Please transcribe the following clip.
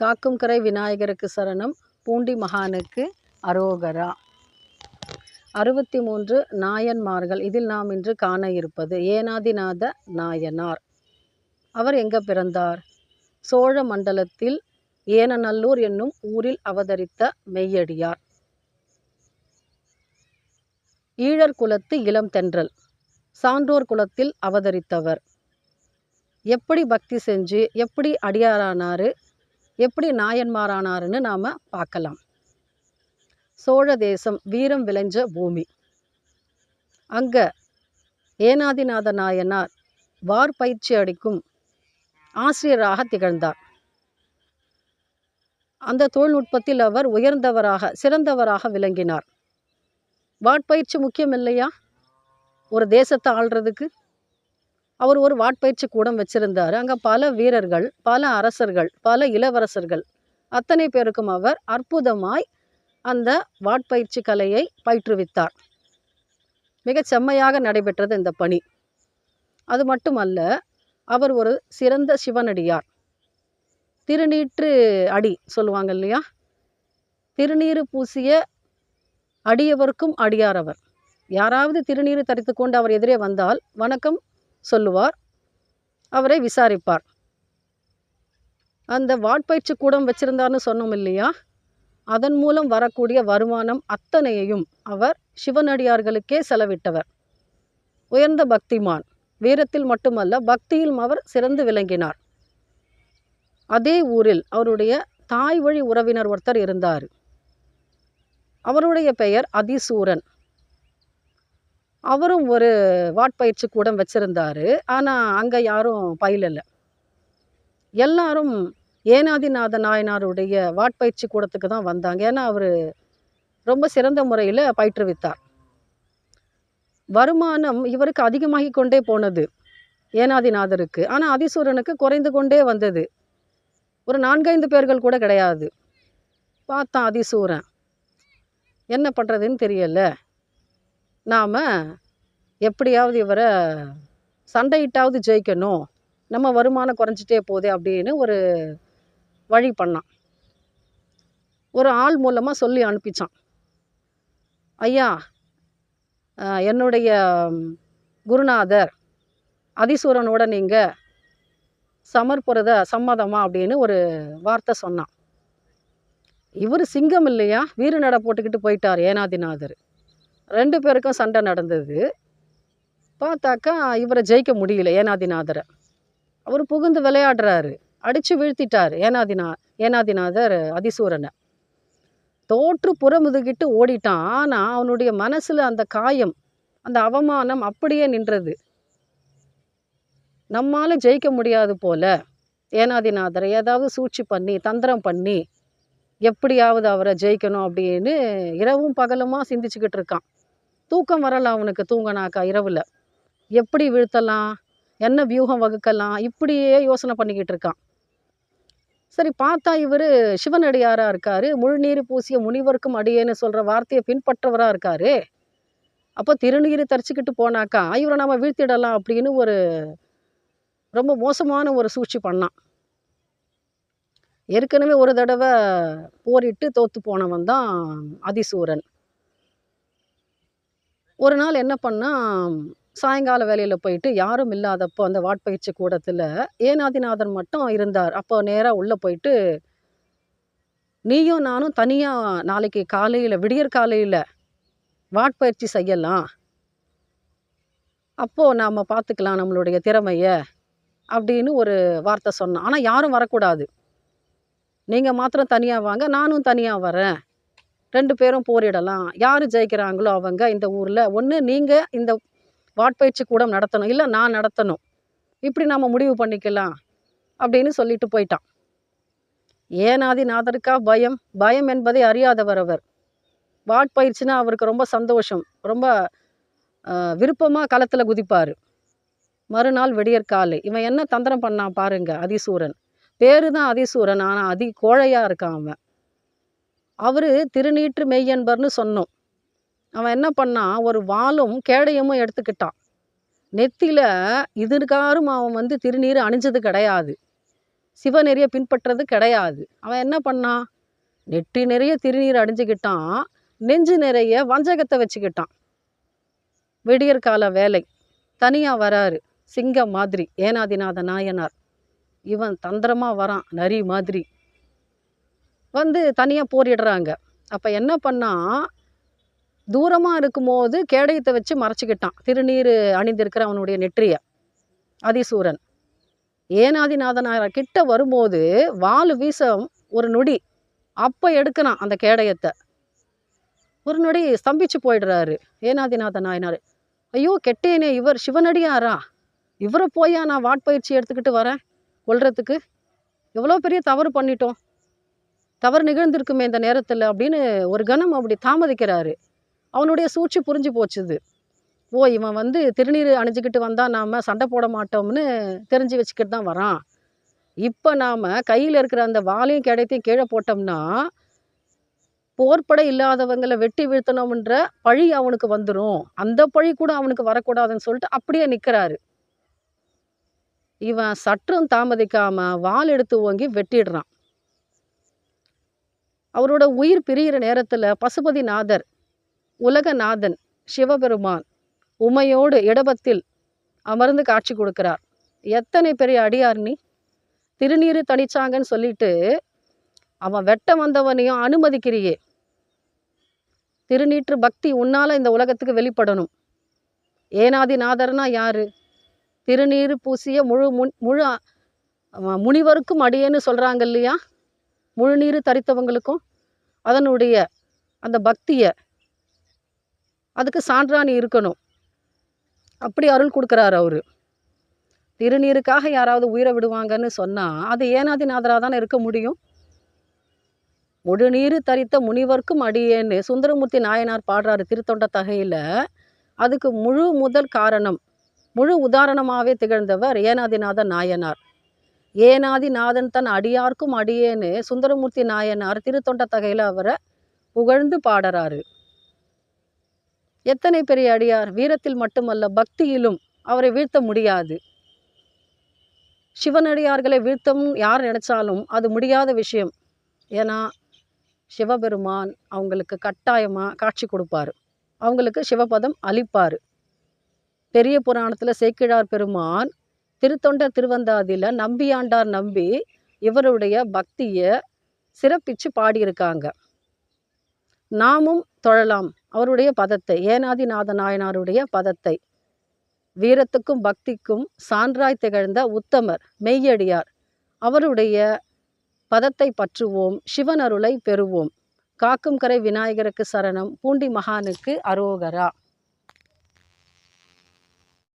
காக்கும் கரை விநாயகருக்கு சரணம். பூண்டி மகானுக்கு அரோகரா. அறுபத்தி மூன்று நாயன்மார்கள். இதில் நாம் இன்று காண இருப்பது ஏனாதிநாத நாயனார். அவர் எங்கே பிறந்தார்? சோழ மண்டலத்தில் ஏனநல்லூர் என்னும் ஊரில் அவதரித்த மெய்யடியார். ஈழர் குலத்து இளம் தென்றல். சான்றோர் குலத்தில் அவதரித்தவர். எப்படி பக்தி செஞ்சு எப்படி அடியாரானாரு? எப்படி நாயன்மாரானாருன்னு நாம் பார்க்கலாம். சோழ தேசம் வீரம் விளைஞ்ச பூமி. அங்கே ஏனாதிநாத நாயனார் வார் பயிற்சி அடிக்கும் ஆசிரியராக திகழ்ந்தார். அந்த தொழில்நுட்பத்தில் அவர் உயர்ந்தவராக சிறந்தவராக விளங்கினார். வாட்பயிற்சி முக்கியம் இல்லையா? ஒரு தேசத்தை ஆள்றதுக்கு? அவர் ஒரு வாட்பயிற்சி கூடம் வச்சிருந்தார். அங்கே பல வீரர்கள் பல அரசர்கள் பல இளவரசர்கள். அத்தனை பேருக்கும் அவர் அற்புதமாய் அந்த வாட்பயிற்சி கலையை பயிற்றுவித்தார். மிகச் செம்மையாக நடைபெற்றது இந்த பணி. அது மட்டுமல்ல அவர் ஒரு சிறந்த சிவனடியார். திருநீற்று அடி சொல்லுவாங்க இல்லையா? திருநீறு பூசிய அடியவர்க்கும் அடியார் அவர். யாராவது திருநீறு தரித்து கொண்டு அவர் எதிரே வந்தால் வணக்கம் சொல்லுவார். அவரை விசாரிப்பார். அந்த வாட்பயிற்சி கூடம் வச்சிருந்தார்னு சொன்னோம் இல்லையா? அதன் மூலம் வரக்கூடிய வருமானம் அத்தனையையும் அவர் சிவனடியார்களுக்கே செலவிட்டவர். உயர்ந்த பக்திமான். வீரத்தில் மட்டுமல்ல பக்தியிலும் அவர் சிறந்து விளங்கினார். அதே ஊரில் அவருடைய தாய் வழி உறவினர் ஒருத்தர் இருந்தார். அவருடைய பெயர் அதிசூரன். அவரும் ஒரு வாட்பயிற்சி கூடம் வச்சிருந்தாரு. ஆனால் அங்கே யாரும் பயிலலை. எல்லாரும் ஏனாதிநாத நாயனாருடைய வாட்பயிற்சி கூடத்துக்கு தான் வந்தாங்க. ஏன்னா அவர் ரொம்ப சிறந்த முறையில் பயிற்றுவித்தார். வருமானம் இவருக்கு அதிகமாகி கொண்டே போனது ஏனாதிநாதருக்கு. ஆனால் அதிசூரனுக்கு குறைந்து கொண்டே வந்தது. ஒரு நான்கைந்து பேர்கள் கூட கிடையாது. பார்த்தான் அதிசூரன். என்ன பண்ணுறதுன்னு தெரியல. நாம் எப்படியாவது இவரை சண்டையிட்டாவது ஜெயிக்கணும். நம்ம வருமானம் குறைஞ்சிட்டே போதே அப்படின்னு ஒரு வழி பண்ணான். ஒரு ஆள் மூலமாக சொல்லி அனுப்பிச்சான். ஐயா என்னுடைய குருநாதர் அதிசூரனோட நீங்கள் சமர்ப்புறத சம்மதமா அப்படின்னு ஒரு வார்த்தை சொன்னான். இவர் சிங்கம் இல்லையா? வீறு நட போட்டுக்கிட்டு போயிட்டார் ஏனாதிநாதர். ரெண்டு பேருக்கும் சண்டை நடந்தது. பார்த்தாக்கா இவரை ஜெயிக்க முடியல ஏனாதிநாதரை. அவர் புகுந்து விளையாடுறாரு. அடித்து வீழ்த்திட்டார் ஏனாதிநா ஏனாதிநாதர் அதிசூரனை. தோற்று புறமுதுகிட்டு ஓடிட்டான். ஆனால் அவனுடைய மனசில் அந்த காயம் அந்த அவமானம் அப்படியே நின்றது. நம்மால் ஜெயிக்க முடியாது போல. ஏனாதிநாதரை ஏதாவது சூழ்ச்சி பண்ணி தந்திரம் பண்ணி எப்படியாவது அவரை ஜெயிக்கணும் அப்படின்னு இரவும் பகலுமாக சிந்திச்சுக்கிட்டு இருக்கான். தூக்கம் வரலை அவனுக்கு தூங்கினாக்கா இரவில். எப்படி வீழ்த்தலாம்? என்ன வியூகம் வகுக்கலாம்? இப்படியே யோசனை பண்ணிக்கிட்டு இருக்கான். சரி பார்த்தா இவர் சிவனடியாராக இருக்காரு. முழுநீர் பூசிய முனிவருக்கும் அடியேன்னு சொல்கிற வார்த்தையை பின்பற்றவராக இருக்காரு. அப்போ திருநீர் தரிச்சுக்கிட்டு போனாக்கா இவரை நம்ம வீழ்த்திடலாம் அப்படின்னு ஒரு ரொம்ப மோசமான ஒரு சூழ்ச்சி பண்ணான். ஏற்கனவே ஒரு தடவை போரிட்டு தோற்று போனவன் தான் அதிசூரன் ஒரு நாள் என்ன பண்ணால் சாயங்கால வேலையில் போயிட்டு யாரும் இல்லாதப்போ அந்த வாட்பயிற்சி கூடத்தில் ஏனாதிநாதன் மட்டும் இருந்தார். அப்போ நேராக உள்ளே போயிட்டு நீயும் நானும் தனியாக நாளைக்கு காலையில் விடியற் காலையில் வாட்பயிற்சி செய்யலாம். அப்போது நாம் பார்த்துக்கலாம் நம்மளுடைய திறமையை அப்படின்னு ஒரு வார்த்தை சொன்னான். ஆனால் யாரும் வரக்கூடாது. நீங்கள் மாத்திரம் தனியாக வாங்க நானும் தனியாக வரேன். ரெண்டு பேரும் போரிடலாம் யார் ஜெயிக்கிறாங்களோ அவங்க இந்த ஊரில். ஒன்று நீங்கள் இந்த வாட்பயிற்சி கூடம் நடத்தணும். இல்லை நான் நடத்தணும். இப்படி நாம் முடிவு பண்ணிக்கலாம் அப்படின்னு சொல்லிட்டு போயிட்டான். ஏனாதி நாதருக்கா பயம்? பயம் என்பதை அறியாதவர் அவர். வாட்பயிற்சினா அவருக்கு ரொம்ப சந்தோஷம். ரொம்ப விருப்பமாக களத்தில் குதிப்பார். மறுநாள் விடியற்காலை இவன் என்ன தந்திரம் பண்ணான் பாருங்க அதிசூரன் பேரு தான் அதிசூரன் ஆனால் அதி கோழையாக இருக்கான் அவன். அவர் திருநீற்று மெய்யன்பர்னு சொன்னோம். அவன் என்ன பண்ணான் ஒரு வாளும் கேடயமும் எடுத்துக்கிட்டான். நெத்தியில் இதுக்காரும் அவன் வந்து திருநீர் அணிஞ்சது கிடையாது. சிவநெறியை பின்பற்றது கிடையாது. அவன் என்ன பண்ணான் நெற்றி நிறைய திருநீர் அணிஞ்சுக்கிட்டான் நெஞ்சு நிறைய வஞ்சகத்தை வச்சுக்கிட்டான். விடியற்கால வேலை. தனியாக வராரு. சிங்கம் மாதிரி ஏனாதிநாத நாயனார். இவன் தந்திரமாக வரான் நரி மாதிரி. வந்து தனியாக போரிடுறாங்க. அப்போ என்ன பண்ணா தூரமாக இருக்கும்போது கேடயத்தை வச்சு மறைச்சிக்கிட்டான். திருநீர் அணிந்திருக்கிற அவனுடைய நெற்றியை அதிசூரன் ஏனாதிநாதனார கிட்ட வரும்போது வாள் வீச ஒரு நொடி அப்போ எடுக்கணும் அந்த கேடயத்தை. ஒரு நொடி ஸ்தம்பிச்சு போயிடுறாரு ஏனாதிநாத நாயனார் ஐயோ கெட்டேனே இவர் சிவனடியாரா? இவரை போயா நான் வாட்பயிற்சி எடுத்துக்கிட்டு வரேன் கொள்றதுக்கு எவ்வளோ பெரிய தவறு பண்ணிட்டோம். தவறு நிகழ்ந்திருக்குமே இந்த நேரத்தில் அப்படின்னு ஒரு கணம் அப்படி தாமதிக்கிறாரு. அவனுடைய சூழ்ச்சி புரிஞ்சு போச்சுது. ஓ இவன் வந்து திருநீர் அணிஞ்சிக்கிட்டு வந்தால் நாம் சண்டை போட மாட்டோம்னு தெரிஞ்சு வச்சுக்கிட்டு தான் வரான். இப்போ நாம் கையில் இருக்கிற அந்த வாலையும் கிடைத்தையும் கீழே போட்டோம்னா போர்ப்படை இல்லாதவங்களை வெட்டி வீழ்த்தணும்ன்ற பழி அவனுக்கு வந்துடும் அந்த பழி கூட அவனுக்கு வரக்கூடாதுன்னு சொல்லிட்டு அப்படியே நிற்கிறாரு இவன் சற்றும் தாமதிக்காமல் வால் எடுத்து ஓங்கி வெட்டிடுறான். அவரோட உயிர் பிரியிற நேரத்தில் பசுபதிநாதர் உலகநாதன் சிவபெருமான் உமையோடு இடபத்தில் அமர்ந்து காட்சி கொடுக்கிறார். எத்தனை பெரிய அடியார் நீ? திருநீறு தணிச்சாங்கன்னு சொல்லிட்டு அவன் வெட்ட வந்தவனையும் அனுமதிக்கிறியே. திருநீற்று பக்தி உன்னால் இந்த உலகத்துக்கு வெளிப்படணும். ஏனாதிநாதர்னா யாரு? திருநீர் பூசிய முழு முன் முழு அவன் முனிவருக்கும் அடியேன்னு சொல்கிறாங்க இல்லையா? முழுநீர் தரித்தவங்களுக்கும் அதனுடைய அந்த பக்தியை அதுக்கு சான்றாணி இருக்கணும். அப்படி அருள் கொடுக்குறாரு அவர். திருநீருக்காக யாராவது உயிரை விடுவாங்கன்னு சொன்னால் அது ஏனாதிநாதராக தானே இருக்க முடியும்? முழுநீர் தரித்த முனிவர்க்கும் அடியேன்னு சுந்தரமூர்த்தி நாயனார் பாடுறாரு திருத்தொண்ட தகையில். அதுக்கு முழு முதல் காரணம் முழு உதாரணமாகவே திகழ்ந்தவர் ஏனாதிநாத நாயனார். ஏனாதி நாதன் தன் அடியார்க்கும் அடியேன்னு சுந்தரமூர்த்தி நாயனார் திருத்தொண்ட தகையில அவரை புகழ்ந்து பாடுறாரு. எத்தனை பெரிய அடியார்? வீரத்தில் மட்டுமல்ல பக்தியிலும் அவரை வீழ்த்த முடியாது. சிவனடியார்களை வீழ்த்தம் யார் நினைச்சாலும் அது முடியாத விஷயம். ஏன்னா சிவபெருமான் அவங்களுக்கு கட்டாயமாக காட்சி கொடுப்பார். அவங்களுக்கு சிவபதம் அளிப்பார். பெரிய புராணத்தில் சேக்கிழார் பெருமான் திருத்தொண்ட திருவந்தாதியில் நம்பியாண்டார் நம்பி இவருடைய பக்தியை சிறப்பிச்சு பாடியிருக்காங்க. நாமும் தொழலாம் அவருடைய பதத்தை ஏனாதிநாத நாயனாருடைய பதத்தை. வீரத்துக்கும் பக்திக்கும் சான்றாய் திகழ்ந்த உத்தமர் மெய்யடியார். அவருடைய பதத்தை பற்றுவோம் சிவன் அருளை பெறுவோம். காக்கும் கரை விநாயகருக்கு சரணம் பூண்டி மகானுக்கு அரோகரா.